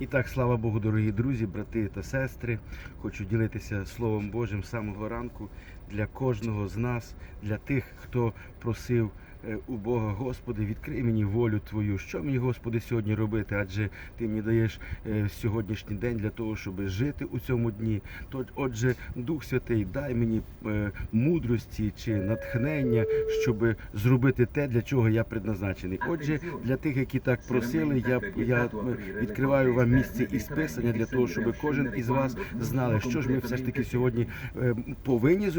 І так, слава Богу, дорогі друзі, брати та сестри. Хочу ділитися Словом Божим самого ранку для кожного з нас, для тих, хто просив у Бога, Господи, відкрий мені волю Твою. Що мені, Господи, сьогодні робити? Адже Ти мені даєш е, сьогоднішній день для того, щоб жити у цьому дні. Отже, Дух Святий, дай мені е, мудрості чи натхнення, щоб зробити те, для чого я предназначений. Отже, для тих, які так просили, я, я е, відкриваю вам місце із писання для того, щоб кожен із вас знали, що ж ми все ж таки сьогодні е, повинні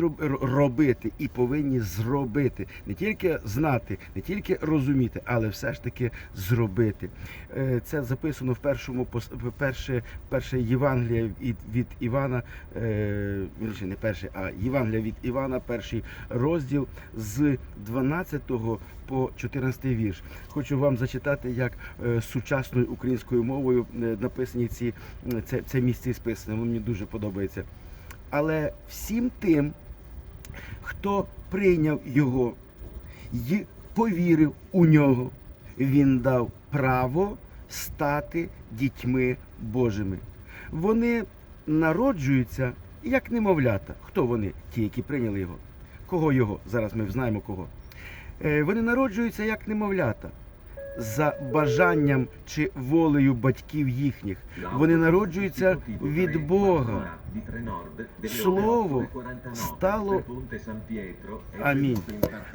робити і повинні зробити. Не тільки знати, не тільки розуміти, але все ж таки зробити. Е, Це записано в першому перше, перше Євангелія від, від Івана, е, не перше, а Євангелія від Івана, перший розділ з 12 по 14 вірш. Хочу вам зачитати, як е, сучасною українською мовою написані ці це, це місце списане. Воно мені дуже подобається. Але всім тим, хто прийняв його і повірив у нього, він дав право стати дітьми Божими. Вони народжуються як немовлята. Хто вони? Ті, які прийняли його. Кого його? Зараз ми знаємо кого. Е, Вони народжуються як немовлята. За бажанням чи волею батьків їхніх. Вони народжуються від Бога. Слово стало- Амінь.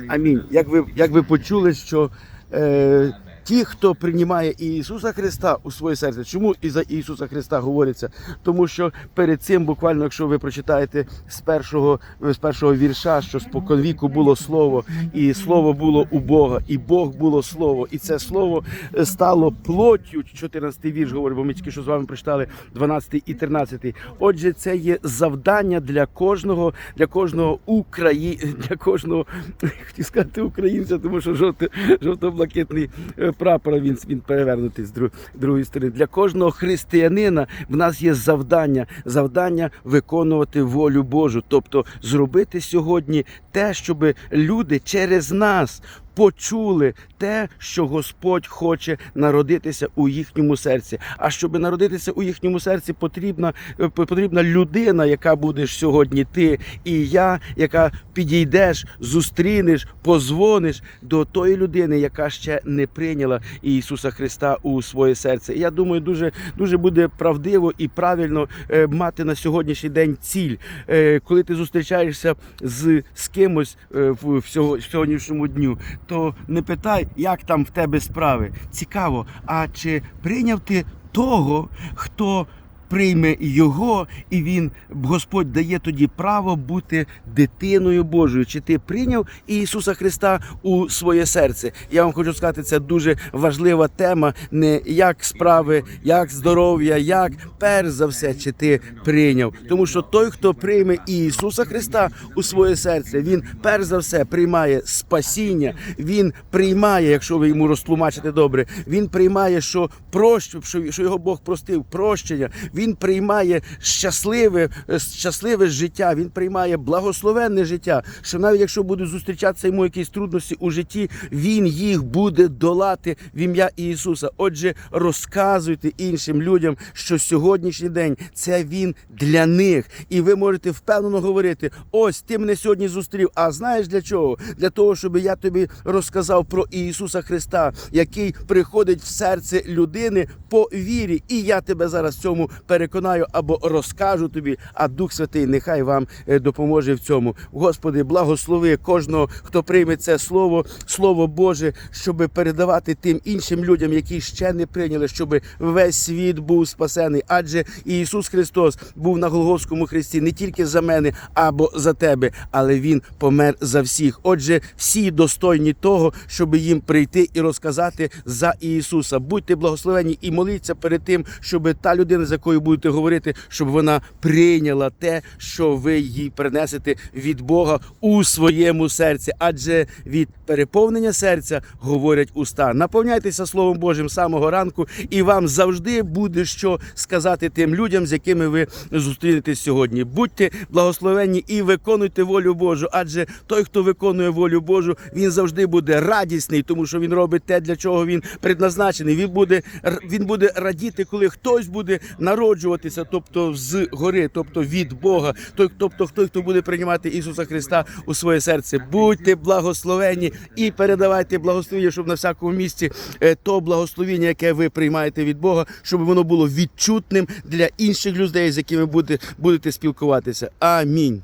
Амінь. Як ви, як ви почули, що е, ті, хто приймає Ісуса Христа у своє серце, чому і за Ісуса Христа говориться? Тому що перед цим, буквально, якщо ви прочитаєте з першого, з першого вірша, що споконвіку було слово, і слово було у Бога, і Бог було слово, і це слово е, стало плоттю. 14 вірш говорить, бо ми тільки що з вами прочитали 12 і 13. Отже, це є завдання для кожного, для кожного Украї... для кожного хотів сказати українця, тому що жовто, жовто-блакитний е, прапор він, він перевернутий з друг, другої сторони. Для кожного християнина в нас є завдання, завдання виконувати волю Божу, тобто зробити сьогодні те, щоб люди через нас. Почули те, що Господь хоче народитися у їхньому серці. А щоб народитися у їхньому серці, потрібна, е, потрібна людина, яка будеш сьогодні ти і я, яка підійдеш, зустрінеш, позвониш до тої людини, яка ще не прийняла Ісуса Христа у своє серце. І я думаю, дуже, дуже буде правдиво і правильно е, мати на сьогоднішній день ціль, Е, коли ти зустрічаєшся з, з кимось в сьогоднішньому дню, то не питай, як там в тебе справи. Цікаво, а чи прийняв ти того, хто прийме його, і він Господь дає тоді право бути дитиною Божою. Чи ти прийняв Ісуса Христа у своє серце? Я вам хочу сказати, це дуже важлива тема. Не як справи, як здоров'я, як перш за все, чи ти прийняв. Тому що той, хто прийме Ісуса Христа у своє серце, він перш за все приймає спасіння. Він приймає, якщо ви йому розтлумачите добре, він приймає, що прощу, що, його Бог простив, прощення. Він приймає щасливе, е, щасливе життя. Він приймає благословенне життя. Що навіть якщо будуть зустрічатися йому якісь трудності у житті, він їх буде долати в ім'я Ісуса. Отже, розказуйте іншим людям, що сьогоднішній день це він для них, і ви можете впевнено говорити: ось ти мене сьогодні зустрів. А знаєш для чого? Для того, щоб я тобі розказав про Ісуса Христа, який приходить в серце людини по вірі. І я тебе зараз цьому переконаю або розкажу тобі. А Дух Святий нехай вам е, допоможе в цьому. Господи, благослови кожного, хто прийме це слово, слово Боже, щоб передавати тим іншим людям, які ще не прийняли, щоб весь світ був спасений. Адже Ісус Христос був на Голгофському хресті не тільки за мене або за тебе, але Він помер за всіх. Отже, всі достойні того, щоб їм прийти і розказати за Ісуса. Будьте благословені і моліться перед тим, щоб та людина, з якою якою будете говорити, щоб вона прийняла те, що ви їй принесете від Бога у своєму серці. Адже від переповнення серця говорять уста. Наповняйтеся Словом Божим самого ранку, і вам завжди буде що сказати тим людям, з якими ви зустрінетесь сьогодні. Будьте благословенні і виконуйте волю Божу. Адже той, хто виконує волю Божу, він завжди буде радісний, тому що він робить те, для чого він предназначений. Він буде він буде радіти, коли хтось буде народжуватися, тобто з гори, тобто від Бога. Той, тобто той, хто буде приймати Ісуса Христа у своє серце. Будьте благословені і передавайте благословення, щоб на всякому місці е, то благословення, яке ви приймаєте від Бога, щоб воно було відчутним для інших людей, з якими будете, будете спілкуватися. Амінь.